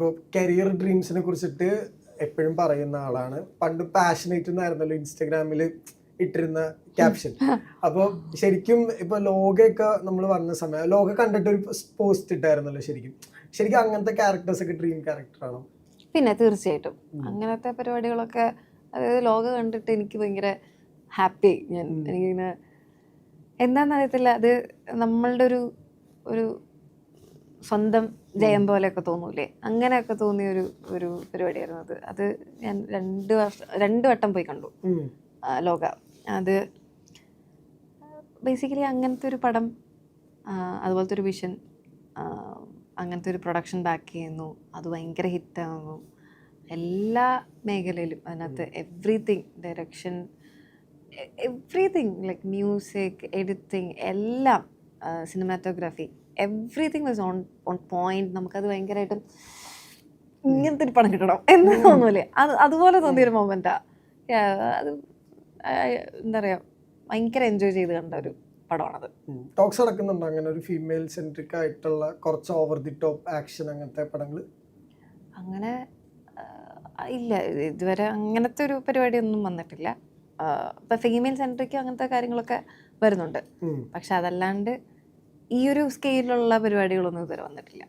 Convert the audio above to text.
ഇപ്പോൾ കരിയർ ഡ്രീംസിനെ കുറിച്ചിട്ട് എപ്പോഴും പറയുന്ന ആളാണ്. പണ്ട് പാഷനേറ്റ് എന്നായിരുന്നല്ലോ ഇൻസ്റ്റഗ്രാമിൽ ഇട്ടിരുന്ന ക്യാപ്ഷൻ അപ്പോൾ ശരിക്കും ഇപ്പൊ ലോകയൊക്കെ നമ്മൾ വന്ന സമയം ലോക കണ്ടിട്ട് ഒരു പോസ്റ്റ് ഇട്ടായിരുന്നല്ലോ ശരിക്കും. ശരിക്കും അങ്ങനത്തെ ക്യാരക്ടേഴ്സ് ഒക്കെ ഡ്രീം ക്യാരക്ടറാണോ പിന്നെ തീർച്ചയായിട്ടും. അങ്ങനത്തെ പരിപാടികളൊക്കെ അതായത് ലോകം കണ്ടിട്ട് എനിക്ക് ഭയങ്കര ഹാപ്പി ഞാൻ. എനിക്കിങ്ങനെ എന്താണെന്ന് അറിയത്തില്ല അത് നമ്മളുടെ ഒരു ഒരു സ്വന്തം ജയം പോലെയൊക്കെ തോന്നൂലേ? അങ്ങനെയൊക്കെ തോന്നിയ ഒരു ഒരു പരിപാടിയായിരുന്നു അത്. അത് ഞാൻ രണ്ട് വർഷം രണ്ട് വട്ടം പോയി കണ്ടു. ലോക. അത് ബേസിക്കലി അങ്ങനത്തെ ഒരു പടം അതുപോലത്തെ ഒരു വിഷൻ അങ്ങനത്തെ ഒരു പ്രൊഡക്ഷൻ ബാക്ക് ചെയ്യുന്നു. അത് ഭയങ്കര ഹിറ്റാകുന്നു എല്ലാ മേഖലയിലും അതിനകത്ത് everything direction everything like music editing എല്ലാം cinematography everything was on on point നമുക്കത് ഭയങ്കരമായിട്ടും ഇങ്ങനത്തെ ഒരു പണം കിട്ടണം എന്ന് തോന്നൂലേ. അത് അതുപോലെ തോന്നിയൊരു മൊമെന്റാ അത് എന്താ പറയുക ഭയങ്കര എൻജോയ് ചെയ്ത് കണ്ട ഒരു പടമാണത്. ടോക്സ് നടക്കുന്നുണ്ടോ? അങ്ങനെ ഒരു ഫീമെയിൽ സെൻട്രിക് ആയിട്ടുള്ള കുറച്ച് ഓവർ ദി ടോപ്പ് ആക്ഷൻ അങ്ങനത്തെ പടങ്ങൾ അങ്ങനെ ഇല്ല. ഇതുവരെ അങ്ങനത്തെ ഒരു പരിപാടിയൊന്നും വന്നിട്ടില്ല. ഇപ്പം ഫീമെയിൽ സെൻട്രിക്കും അങ്ങനത്തെ കാര്യങ്ങളൊക്കെ വരുന്നുണ്ട്. പക്ഷെ അതല്ലാണ്ട് ഈ ഒരു സ്കെയിലുള്ള പരിപാടികളൊന്നും ഇതുവരെ വന്നിട്ടില്ല.